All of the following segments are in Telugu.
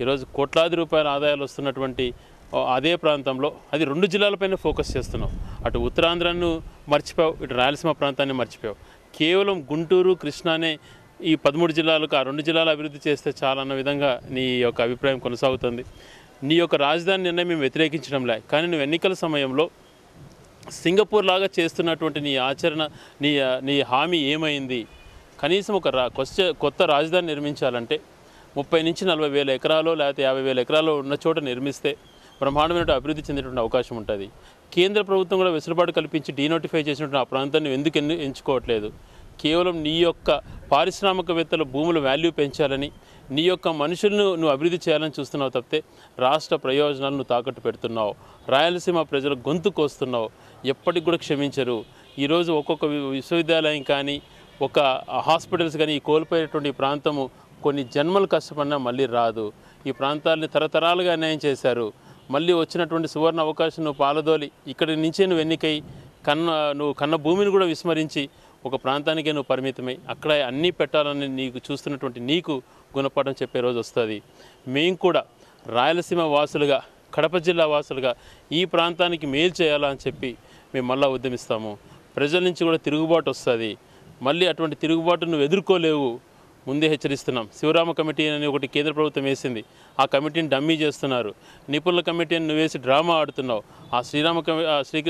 ఈరోజు కోట్లాది రూపాయల ఆదాయాలు వస్తున్నటువంటి అదే ప్రాంతంలో అది రెండు జిల్లాలపైన ఫోకస్ చేస్తున్నావు అటు ఉత్తరాంధ్రను మర్చిపోయావు ఇటు రాయలసీమ ప్రాంతాన్ని మర్చిపోయావు. కేవలం గుంటూరు కృష్ణానే ఈ పదమూడు జిల్లాలకు ఆ రెండు జిల్లాలు అభివృద్ధి చేస్తే చాలన్న విధంగా నీ యొక్క అభిప్రాయం కొనసాగుతుంది. నీ యొక్క రాజధాని నిర్ణయం మేము వ్యతిరేకించడంలే కానీ నువ్వు ఎన్నికల సమయంలో సింగపూర్ లాగా చేస్తున్నటువంటి నీ ఆచరణ నీ నీ హామీ ఏమైంది? కనీసం ఒక రా కొత్త రాజధాని నిర్మించాలంటే ముప్పై నుంచి నలభై వేల ఎకరాలు లేకపోతే యాభై వేల ఎకరాలు ఉన్న చోట నిర్మిస్తే బ్రహ్మాండమైన అభివృద్ధి చెందేటువంటి అవకాశం ఉంటుంది. కేంద్ర ప్రభుత్వం కూడా వెసులుబాటు కల్పించి డీనోటిఫై చేసినటువంటి ఆ ప్రాంతాన్ని ఎందుకు ఎంచుకోవట్లేదు? కేవలం నీ యొక్క పారిశ్రామికవేత్తల భూముల వాల్యూ పెంచాలని నీ యొక్క మనుషులను నువ్వు అభివృద్ధి చేయాలని చూస్తున్నావు తప్పితే రాష్ట్ర ప్రయోజనాలను నువ్వు తాకట్టు పెడుతున్నావు. రాయలసీమ ప్రజల గొంతు కోస్తున్నావు. ఎప్పటికి కూడా క్షమించరు. ఈరోజు ఒక్కొక్క వి- విశ్వవిద్యాలయం కానీ ఒక హాస్పిటల్స్ కానీ ఈ కోల్పోయేటువంటి ప్రాంతము కొన్ని జన్మలు కష్టపడినా మళ్ళీ రాదు. ఈ ప్రాంతాలని తరతరాలుగా అన్యాయం చేశారు. మళ్ళీ వచ్చినటువంటి సువర్ణ అవకాశం నువ్వు పాలదోలి ఇక్కడి నుంచే నువ్వు ఎన్నికై కన్న నువ్వు కన్న భూమిని కూడా విస్మరించి ఒక ప్రాంతానికే నువ్వు పరిమితమై అక్కడ అన్నీ పెట్టాలని నీకు చూస్తున్నటువంటి నీకు గుణపాఠం చెప్పే రోజు వస్తుంది. మేము కూడా రాయలసీమ వాసులుగా కడప జిల్లా వాసులుగా ఈ ప్రాంతానికి మేలు చేయాలా అని చెప్పి మేము మళ్ళా ఉద్యమిస్తాము. ప్రజల నుంచి కూడా తిరుగుబాటు వస్తుంది. మళ్ళీ అటువంటి తిరుగుబాటు నువ్వు ఎదుర్కోలేవు. ముందే హెచ్చరిస్తున్నాం. శివరామ కమిటీ అని ఒకటి కేంద్ర ప్రభుత్వం వేసింది. ఆ కమిటీని డమ్మీ చేస్తున్నారు. నిపుణుల కమిటీ అని నువ్వేసి డ్రామా ఆడుతున్నావు. ఆ శ్రీరామ కమి ఆ శ్రీ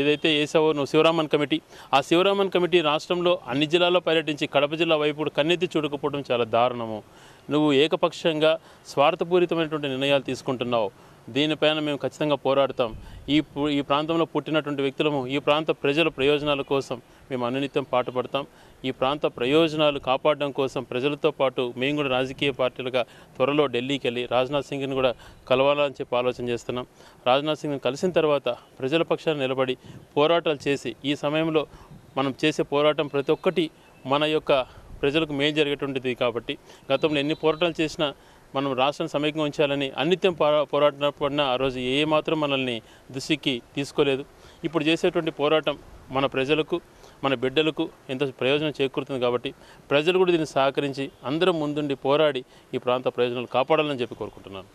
ఏదైతే వేసావో నువ్వు శివరామన్ కమిటీ ఆ శివరామన్ కమిటీ రాష్ట్రంలో అన్ని జిల్లాల్లో పర్యటించి కడప జిల్లా వైపు కన్నెత్తి చూడకపోవడం చాలా దారుణము. నువ్వు ఏకపక్షంగా స్వార్థపూరితమైనటువంటి నిర్ణయాలు తీసుకుంటున్నావు. దీనిపైన మేము ఖచ్చితంగా పోరాడతాం. ఈ ఈ ప్రాంతంలో పుట్టినటువంటి వ్యక్తులము ఈ ప్రాంత ప్రజల ప్రయోజనాల కోసం మేము అనునిత్యం పాటుపడతాం ఈ ప్రాంత ప్రయోజనాలు కాపాడడం కోసం ప్రజలతో పాటు మేము కూడా రాజకీయ పార్టీలుగా త్వరలో ఢిల్లీకి వెళ్ళి రాజ్నాథ్ సింగ్ని కూడా కలవాలని చెప్పి ఆలోచన చేస్తున్నాం. రాజ్నాథ్ సింగ్ని కలిసిన తర్వాత ప్రజల పక్షాన నిలబడి పోరాటాలు చేసి ఈ సమయంలో మనం చేసే పోరాటం ప్రతి ఒక్కటి మన యొక్క ప్రజలకు మేలు జరిగేటువంటిది కాబట్టి గతంలో ఎన్ని పోరాటాలు చేసినా మనం రాష్ట్రాన్ని సమైక్యంగా ఉంచాలని అన్నిత్యం పోరాటం పడినా ఆ రోజు ఏ మాత్రం మనల్ని దృష్టికి తీసుకోలేదు. ఇప్పుడు చేసేటువంటి పోరాటం మన ప్రజలకు మన బిడ్డలకు ఎంత ప్రయోజనం చేకూరుతుంది కాబట్టి ప్రజలు కూడా దీన్ని సహకరించి అందరం ముందుండి పోరాడి ఈ ప్రాంత ప్రయోజనాలు కాపాడాలని చెప్పి కోరుకుంటున్నాను.